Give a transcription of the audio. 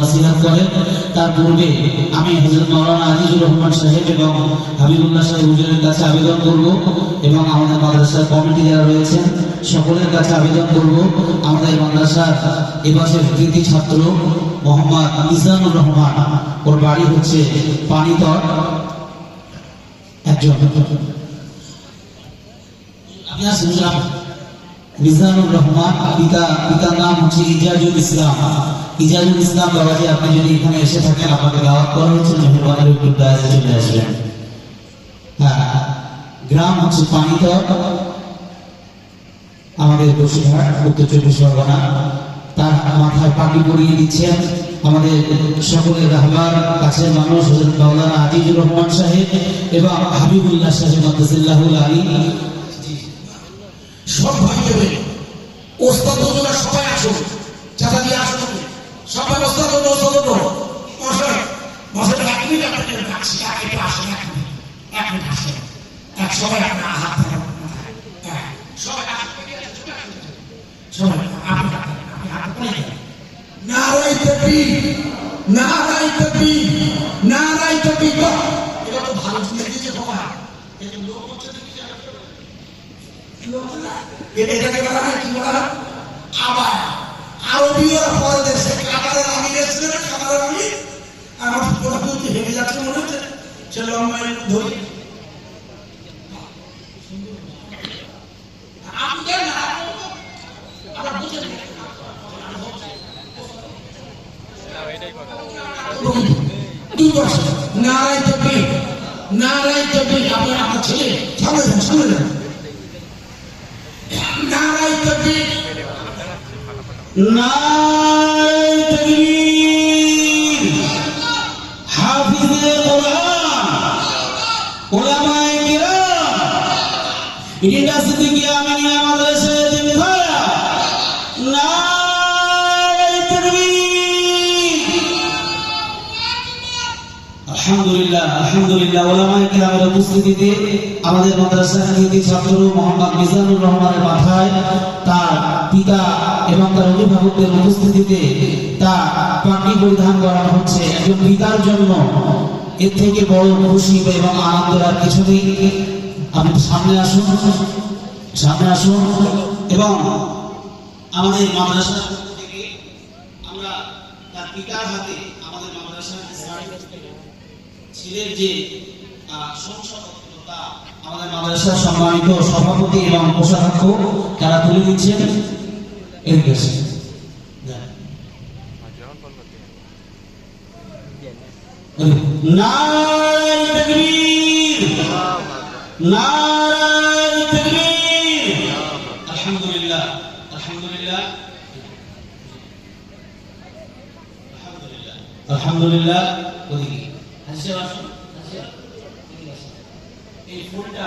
নসিহত করেন তার পূর্বে আমি হজরত মৌলানা আজিজুর রহমান সাহেব এবং হাবিবুল্লাহ সাহেব হুজুরের কাছে আবেদন করব এবং আমাদের মাদ্রাসার কমিটি যারা রয়েছেন সকলের কাছে আবেদন করব। আমাদের মাদ্রাসার এবছর কৃতি ছাত্র মোহাম্মদ মিজানুর রহমান। ওর বাড়ি হচ্ছে পানিতট একজন। মিজানুর রহমান, পিতা পিতার নাম হচ্ছে ইজাজুল ইসলাম। ইজাজুল ইসলাম বাবাজি, আপনি যদি এখানে এসে থাকেন, আপনাকে দাওয়াত করা হচ্ছে মেহরবানের একটু দায়াতে চলে আসবেন। হ্যাঁ গ্রাম হচ্ছে পানিতট আমাদের বসিরহাট, উত্তর চব্বিশ পরগনা। তার মাথায় পাটি পরিয়ে দিচ্ছেন আমাদের সকলের রাহবার, কাছের মানুষ, হজরত মাওলানা আজিজুর রহমান সাহেব এবং হাবিবুল্লাহ সাহেব মাদ্দাসিল্লাহুল আলী। সব ভাই ওস্তাদ সবাই আসুন। চাচা দিয়ে আসুন। সবাই ওস্তাদ ওজনা ওস্তাদ ওজনা মশাই মশাই এক মিনিট আপনাকে ডাকছি এক মিনিট আসেন এক মিনিট এক মিনিট আসেন। এক সবাই আপনার হাত ধরে সবাই আপনি আপনি হাত এটা তো ভালো জিনিস দিয়েছে বাবা এটা লোক হচ্ছে তো? এটাকে বলা হয়? কি বলা হয়? আবার। আরবীয় পরদেশে কাবারের আমি এসেছিল না আমি আমার পুরো দুটি হেগে যাচ্ছে মনে হচ্ছে। সে লম্বা ধরি। আমরা নারায় তকবীর নারায় আপনার আপনার ছেলে। সামনে সামনে ইউনিভার্সিটি মাদ্রাসা দিনধারা নারায়ে তাকবীর। আলহামদুলিল্লাহ আলহামদুলিল্লাহ। ওলামায়ে কিরামের উপস্থিতিতে আমাদের মাদ্রাসার কৃতি ছাত্র মোহাম্মদ মিজানুর রহমানের মাথায় তার পিতা এবং তার অভিভাবকদের উপস্থিতিতে তার পাগড়ি পরিধান করানো হচ্ছে। একজন পিতার জন্য এর থেকে বড় খুশি এবং আনন্দ আর কিছু নেই। আপনি সামনে আসুন সামনে আসুন এবং আমাদের মাদ্রাসার পক্ষ থেকে আমরা তার পিতার হাতে আমাদের মাদ্রাসার ছেলের যে আমাদের মাদ্রাসার সম্মানিত সভাপতি এবং কোষাধ্যক্ষ তারা তুলে দিচ্ছেন। আলহামদুলিল্লাহ আলহামদুলিল্লাহ ওদিকে হাসি আসুন হাসি এদিকে আসুন। এই ফুলটা